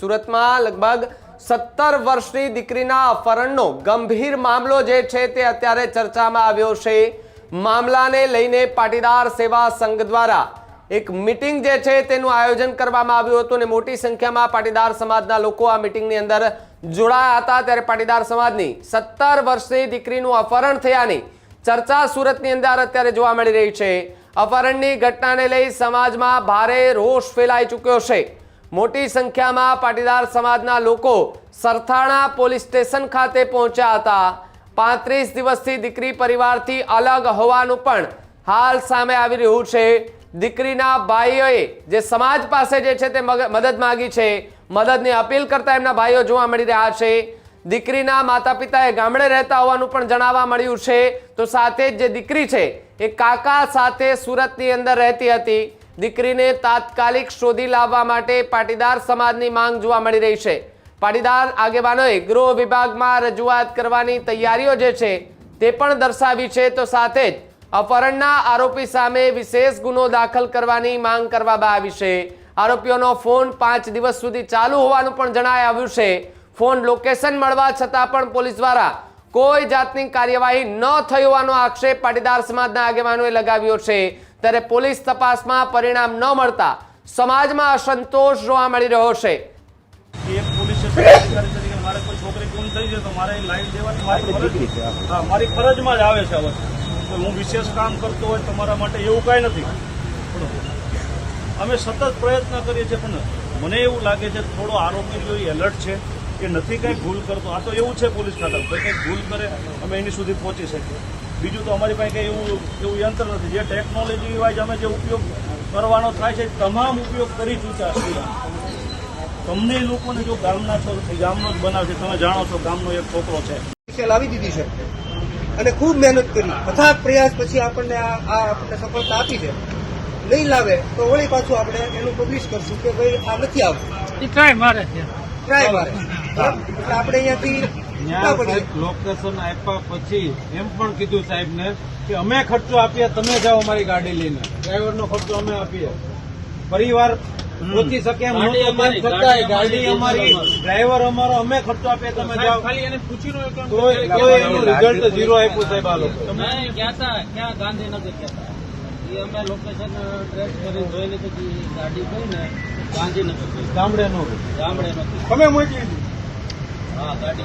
સુરતમાં લગભગ સત્તર વર્ષની દીકરીના અપહરણનો ગંભીર મામલો જે છે તે અત્યારે ચર્ચામાં આવ્યો છે. મામલાને લઈને પાટીદાર સેવા સંઘ દ્વારા એક મિટિંગ જે છે તેનું આયોજન કરવામાં આવ્યું હતું અને મોટી સંખ્યામાં પાટીદાર સમાજના લોકો આ મિટિંગની અંદર જોડાયા હતા. ત્યારે પાટીદાર સમાજની સત્તર વર્ષની દીકરીનું અપહરણ થયાની ચર્ચા સુરતની અંદર અત્યારે જોવા મળી રહી છે. અપહરણની ઘટનાને લઈ સમાજમાં ભારે રોષ ફેલાઈ ચૂક્યો છે. મોટી સંખ્યામાં પાટીદાર સમાજના લોકો સરથાણા પોલીસ સ્ટેશન ખાતે પહોંચ્યા હતા. પાંત્રીસ દિવસથી દીકરી પરિવારથી અલગ હોવાનું પણ હાલ સામે આવી રહ્યું છે. દીકરીના ભાઈઓએ જે સમાજ પાસે જે છે તે મદદ માગી છે. મદદની અપીલ કરતા એમના ભાઈઓ જોવા મળી રહ્યા છે. દીકરીના માતા પિતાએ ગામડે રહેતા હોવાનું પણ જણાવવા મળ્યું છે. તો સાથે જ જે દીકરી છે, એ કાકા સાથે સુરતની અંદર રહેતી હતી. દીકરીને તાત્કાલિક શોધી લાવવા માટે પાટીદાર સમાજની માંગ જોવા મળી રહી છે. પાટીદાર આગેવાનોએ ગૃહ વિભાગમાં રજૂઆત કરવાની તૈયારીઓ જે છે તે પણ દર્શાવી છે. તો સાથે જ અપહરણના આરોપી સામે વિશેષ ગુનો દાખલ કરવાની માંગ કરવામાં આવી છે. આરોપીઓનો ફોન પાંચ દિવસ સુધી ચાલુ હોવાનું પણ જણાય આવ્યું છે. ફોન લોકેશન મળવા છતાં પણ પોલીસ દ્વારા કોઈ જાતની કાર્યવાહી ન થઈ હોવાનો આક્ષેપ પાટીદાર સમાજના આગેવાનોએ લગાવ્યો છે. ત્યારે પોલીસ તપાસમાં પરિણામ ન મળતા સમાજમાં અસંતોષ જોવા મળી રહ્યો છે. એક પોલીસ સ્ટેશન તરીકે મારે કોઈ છોકરી ગુમ થઈ છે તો મારે લાઈન દેવાની મારી ફરજ હા. મારી ફરજમાં જ આવે છે હવે. તો હું વિશેષ કામ કરતો હોય તમારા માટે એવું કાંઈ નથી. અમે સતત પ્રયત્ન કરીએ છીએ પણ મને એવું લાગે છે થોડો આરોપી એલર્ટ છે કે નથી કંઈ ભૂલ કરતો. આ તો એવું છે પોલીસ ખાતા કંઈ ભૂલ કરે અમે એની સુધી પહોંચી શકીએ. બીજું તો અમારી પાસે કંઈ એવું એવું યંત્ર નથી. જે ટેકનોલોજી વાઇઝ અમે જે ઉપયોગ કરવાનો થાય છે તમામ ઉપયોગ કરી ચૂક્યા છીએ. તમને લોકોને જો ગામના છો ગામનો જ બનાવ છે. તમે જાણો છો ગામનો એક છોકરો છે. લાવી દીધી છે. અને ખૂબ મહેનત કરી. અથાગ પ્રયાસ પછી આપણને આ આપણને સફળતા આપી છે. નહીં લાવે તો વળી પાછું આપણે એનું પબ્લિશ કરશું કે ભાઈ આ નથી આવતું. ટ્રાય મારે છે. ટ્રાય મારે. એટલે આપણે અહીંયાથી લોકેશન આપ્યા પછી એમ પણ કીધું સાહેબને કે અમે ખર્ચો આપીએ તમે જાઓ અમારી ગાડી લઈને. ડ્રાઈવરનો ખર્ચો અમે આપીએ. પરિવાર પહોંચી શકે એમ ગાડી અમારી, ગાડી અમારી, અમારી ડ્રાઈવર અમારો અમે ખર્ચો આપીએ તમે જાઓ. ખાલી એને પૂછી એનું રિઝલ્ટ ઝીરો આપ્યું સાહેબ આ લોકો. નહીં ગયા ક્યાં ગાંધીનગર ક્યાં હતા એ અમે લોકેશન ટ્રેક કરી જોઈ પછી ગાડી ગઈ ને ગાંધીનગર. ગામડે નો ગામડે નથી તમે મોકલી हाँ थर्टी